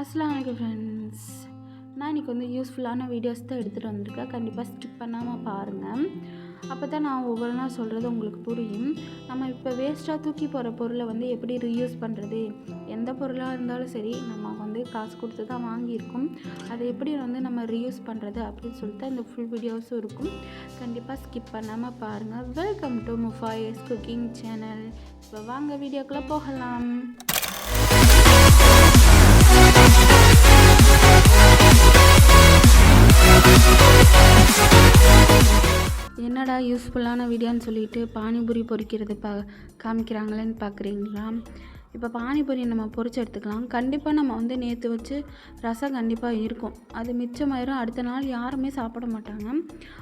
அஸ்லாம் வலைக்கம் ஃப்ரெண்ட்ஸ் நான் இன்றைக்கி வந்து யூஸ்ஃபுல்லான வீடியோஸ் தான் எடுத்துகிட்டு வந்திருக்கேன். கண்டிப்பாக ஸ்கிப் பண்ணாமல் பாருங்கள் அப்போ தான் நான் ஒவ்வொரு நாள் சொல்கிறது உங்களுக்கு புரியும். நம்ம இப்போ வேஸ்ட்டாக தூக்கி போகிற பொருளை வந்து எப்படி ரீயூஸ் பண்ணுறது எந்த பொருளாக இருந்தாலும் சரி நம்ம வந்து காசு கொடுத்து தான் வாங்கியிருக்கோம். அதை எப்படி வந்து நம்ம ரீயூஸ் பண்ணுறது அப்படின்னு சொல்லிட்டு இந்த ஃபுல் வீடியோஸும் இருக்கும். கண்டிப்பாக ஸ்கிப் பண்ணாமல் பாருங்கள் welcome to Mufayas cooking channel இப்போ வாங்க வீடியோக்குள்ளே போகலாம். என்னடா யூஸ்ஃபுல்லான வீடியோன்னு சொல்லிட்டு பானிபூரி பொறிக்கிறது பா காமிக்கிறாங்களேன்னு பார்க்குறீங்களா இப்போ பானிபூரி நம்ம பொறிச்சு எடுத்துக்கலாம். கண்டிப்பாக நம்ம வந்து நேற்று வச்சு ரசம் கண்டிப்பாக இருக்கும். அது மிச்சமாயிரும். அடுத்த நாள் யாருமே சாப்பிட மாட்டாங்க.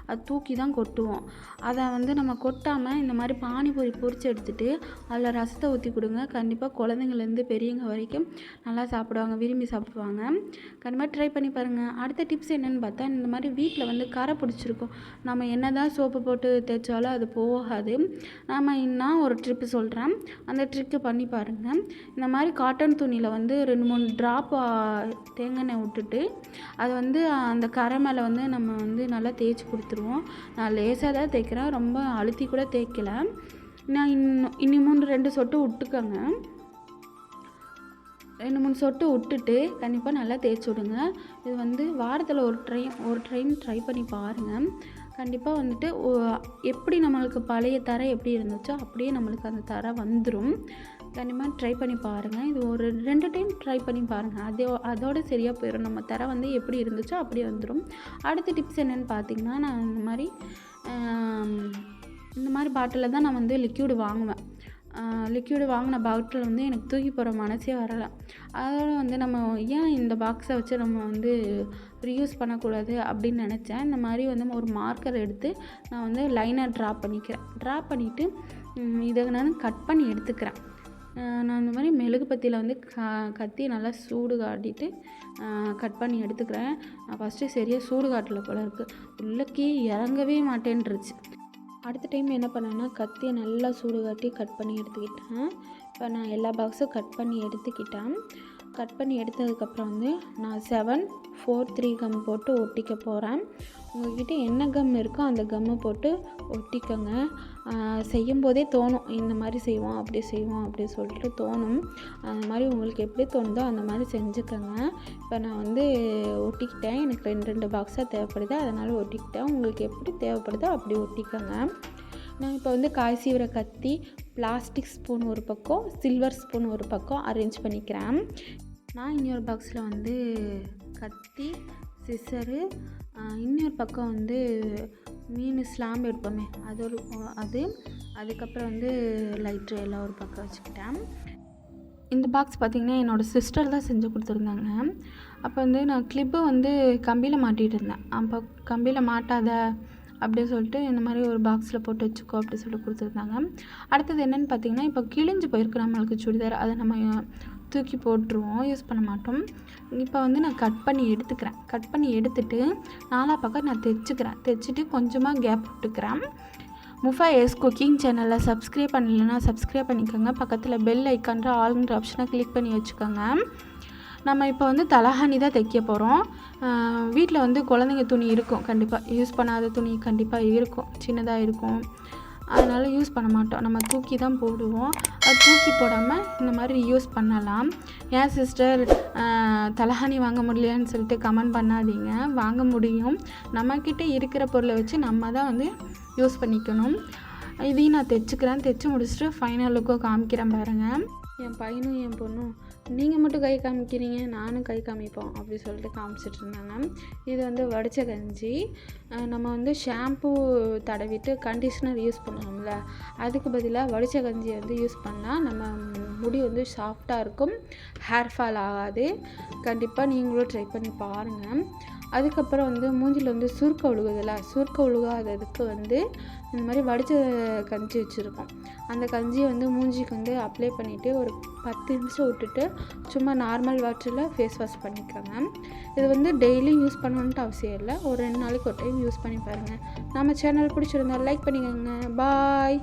அது தூக்கி தான் கொட்டுவோம். அதை வந்து நம்ம கொட்டாமல் இந்த மாதிரி பானிபூரி பொறிச்சு எடுத்துகிட்டு அதில் ரசத்தை ஊற்றி கொடுங்க. கண்டிப்பாக குழந்தைங்கள்லேருந்து பெரியவங்க வரைக்கும் நல்லா சாப்பிடுவாங்க விரும்பி சாப்பிடுவாங்க. கண்டிப்பாக ட்ரை பண்ணி பாருங்கள் அடுத்த டிப்ஸ் என்னென்னு பார்த்தா இந்த மாதிரி வீட்டில் வந்து கரை பிடிச்சிருக்கும். நம்ம என்ன தான் சோப்பு போட்டு தேய்ச்சாலும் அது போகாது. நாம் இன்னும் ஒரு ட்ரிப்பு சொல்கிறேன் அந்த ட்ரிக்கு பண்ணி பாருங்கள் இந்த மாதிரி காட்டன் துணியில் வந்து ரெண்டு மூணு ட்ராப் தேங்காய் விட்டுட்டு அது வந்து அந்த கரை மேலே வந்து நம்ம வந்து நல்லா தேய்ச்சி கொடுத்துருவோம். நான் லேசாக தான் தேய்க்கிறேன். ரொம்ப அழுத்தி கூட தேய்க்கல. நான் இன்னும் இன்னி மூணு ரெண்டு சொட்டு விட்டுக்கோங்க. ரெண்டு மூணு சொட்டு விட்டுட்டு கண்டிப்பாக நல்லா தேய்ச்சி விடுங்க. இது வந்து வாரத்தில் ஒரு ட்ரை ஒரு ட்ரைன் ட்ரை பண்ணி பாருங்கள் கண்டிப்பாக வந்துட்டு ஓ- எப்படி நம்மளுக்கு பழைய தர எப்படி இருந்துச்சோ அப்படியே நம்மளுக்கு அந்த தர வந்துடும் கண்டிப்பாக ட்ரை பண்ணி பாருங்கள் இது ஒரு ரெண்டு டைம் ட்ரை பண்ணி பாருங்கள் அதோ அதோட சரியாக போயிடும் நம்ம தர வந்து எப்படி இருந்துச்சோ அப்படியே வந்துடும் அடுத்த டிப்ஸ் என்னென்னு பார்த்தீங்கன்னா நான் இந்த மாதிரி இந்த மாதிரி பாட்டிலில் தான் நான் வந்து லிக்யூடு வாங்குவேன். லிக்யூடு வாங்கின பாட்டில் வந்து எனக்கு தூக்கி போகிற மனசே வரலை. அதோட வந்து நம்ம ஏன் இந்த பாக்ஸை வச்சு நம்ம வந்து ரீயூஸ் பண்ணக்கூடாது அப்படின்னு நினச்சேன். இந்த மாதிரி வந்து ஒரு மார்க்கர் எடுத்து நான் வந்து லைனாக ட்ரா பண்ணிக்கிறேன். ட்ரா பண்ணிவிட்டு இதை நான் கட் பண்ணி எடுத்துக்கிறேன். நான் இந்த மாதிரி மெழுகு பத்தியில் வந்து க கத்தி நல்லா சூடு காட்டிட்டு கட் பண்ணி எடுத்துக்கிறேன். ஃபஸ்ட்டு சரியாக சூடு காட்டல போல இருக்குது உள்ளக்கே இறங்கவே மாட்டேன்ருச்சு அடுத்த டைம் என்ன பண்ணேன்னா கத்தியை நல்லா சூடு காட்டி கட் பண்ணி எடுத்துக்கிட்டேன். இப்போ நான் எல்லா பாக்ஸும் கட் பண்ணி எடுத்துக்கிட்டேன். கட் பண்ணி எடுத்ததுக்கப்புறம் வந்து நான் செவன் ஃபோர் த்ரீ கம் போட்டு ஒட்டிக்க போகிறேன் உங்கள்கிட்ட என்ன கம் இருக்கோ அந்த கம்மை போட்டு ஒட்டிக்கோங்க. செய்யும்போதே செய்யும் போதே தோணும். இந்த மாதிரி செய்வோம் அப்படி செய்வோம் அப்படி சொல்லிட்டு தோணும். அந்த மாதிரி உங்களுக்கு எப்படி தோணுதோ அந்த மாதிரி செஞ்சுக்கோங்க. இப்போ நான் வந்து ஒட்டிக்கிட்டேன். எனக்கு ரெண்டு ரெண்டு பாக்ஸாக தேவைப்படுது. அதனால் ஒட்டிக்கிட்டேன். உங்களுக்கு எப்படி தேவைப்படுதோ அப்படி ஒட்டிக்கோங்க. நான் இப்போ வந்து காய் சீவிர கத்தி பிளாஸ்டிக் ஸ்பூன் ஒரு பக்கம் சில்வர் ஸ்பூன் ஒரு பக்கம் அரேஞ்ச் பண்ணிக்கிறேன். நான் இன்னொரு பாக்ஸில் வந்து கத்தி சிசரு இன்னொரு பக்கம் வந்து மீன் ஸ்லாம்பு எடுப்போமே அது ஒரு அது. அதுக்கப்புறம் வந்து லைட்ரு எல்லாம் ஒரு பக்கம் வச்சுக்கிட்டேன். இந்த பாக்ஸ் பார்த்திங்கன்னா என்னோடய சிஸ்டர் தான் செஞ்சு கொடுத்துருந்தாங்க. அப்போ வந்து நான் கிளிப்பு வந்து கம்பியில் மாட்டிகிட்டு இருந்தேன். அப்போ கம்பியில் மாட்டாத அப்படி சொல்லிட்டு இந்த மாதிரி ஒரு பாக்ஸில் போட்டு வச்சுக்கோ அப்படின்னு சொல்லிட்டு கொடுத்துருந்தாங்க. அடுத்தது என்னென்னு பார்த்தீங்கன்னா இப்போ கிழிஞ்சு போயிருக்கு நம்மளுக்கு சுடிதார். அதை நம்ம தூக்கி போட்டுருவோம். யூஸ் பண்ண மாட்டோம். இப்போ வந்து நான் கட் பண்ணி எடுத்துக்கிறேன். கட் பண்ணி எடுத்துட்டு நாலா பக்கம் நான் தைச்சிக்கிறேன். தைச்சிட்டு கொஞ்சமாக கேப் விட்டுக்கிறேன். முஃபா எஸ் குக்கிங் சேனலில் சப்ஸ்கிரைப் பண்ணலைன்னா சப்ஸ்கிரைப் பண்ணிக்கோங்க. பக்கத்தில் பெல் ஐக்கான்ற ஆளுங்கிற ஆப்ஷனை கிளிக் பண்ணி வச்சுக்கோங்க. நம்ம இப்போ வந்து தலஹானி தான் தைக்க போகிறோம் வீட்டில் வந்து குழந்தைங்க துணி இருக்கும். கண்டிப்பாக யூஸ் பண்ணாத துணி கண்டிப்பாக இருக்கும். சின்னதாக இருக்கும். அதனால் யூஸ் பண்ண மாட்டோம். நம்ம தூக்கி தான் போடுவோம். அது தூக்கி போடாமல் இந்த மாதிரி யூஸ் பண்ணலாம். ஏன் சிஸ்டர் தலஹானி வாங்க முடியலையான்னு சொல்லிட்டு கமெண்ட் பண்ணாதீங்க. வாங்க முடியும். நம்மக்கிட்ட இருக்கிற பொருளை வச்சு நம்ம தான் வந்து யூஸ் பண்ணிக்கணும். இதையும் நான் தைச்சிக்கிறேன். தைச்சி முடிச்சுட்டு ஃபைனல் லுக்கோ காமிக்கிறேன் பாருங்கள் என் பையனும் என் பொண்ணும். நீங்கள் மட்டும் கை காமிக்கிறீங்க நானும் கை காமிப்போம் அப்படி சொல்லிட்டு காமிச்சிட்டு இருந்தாங்க. இது வந்து வடித்த கஞ்சி. நம்ம வந்து ஷாம்பு தடவிட்டு கண்டிஷ்னர் யூஸ் பண்ணுவோம்ல அதுக்கு பதிலாக வடித்த கஞ்சியை வந்து யூஸ் பண்ணால் நம்ம முடி வந்து சாஃப்டாக இருக்கும். ஹேர் ஃபால் ஆகாது. கண்டிப்பாக நீங்களும் ட்ரை பண்ணி பாருங்கள் அதுக்கப்புறம் வந்து மூஞ்சில் வந்து சுருக்க ஒழுகுதில்ல சுருக்க ஒழுகாததுக்கு வந்து இந்த மாதிரி வடித்த கஞ்சி வச்சுருக்கோம். அந்த கஞ்சியை வந்து மூஞ்சிக்கு வந்து அப்ளை பண்ணிவிட்டு ஒரு பத்து நிமிஷம் விட்டுட்டு சும்மா நார்மல் வாட்டரில் ஃபேஸ் வாஷ் பண்ணிக்கோங்க. இது வந்து டெய்லியும் யூஸ் பண்ணணுன்ட்டு அவசியம் இல்லை. ஒரு ரெண்டு நாளைக்கு ஒரு டைம் யூஸ் பண்ணி பாருங்கள் நம்ம சேனல் பிடிச்சிருந்தா லைக் பண்ணிக்கோங்க. பாய்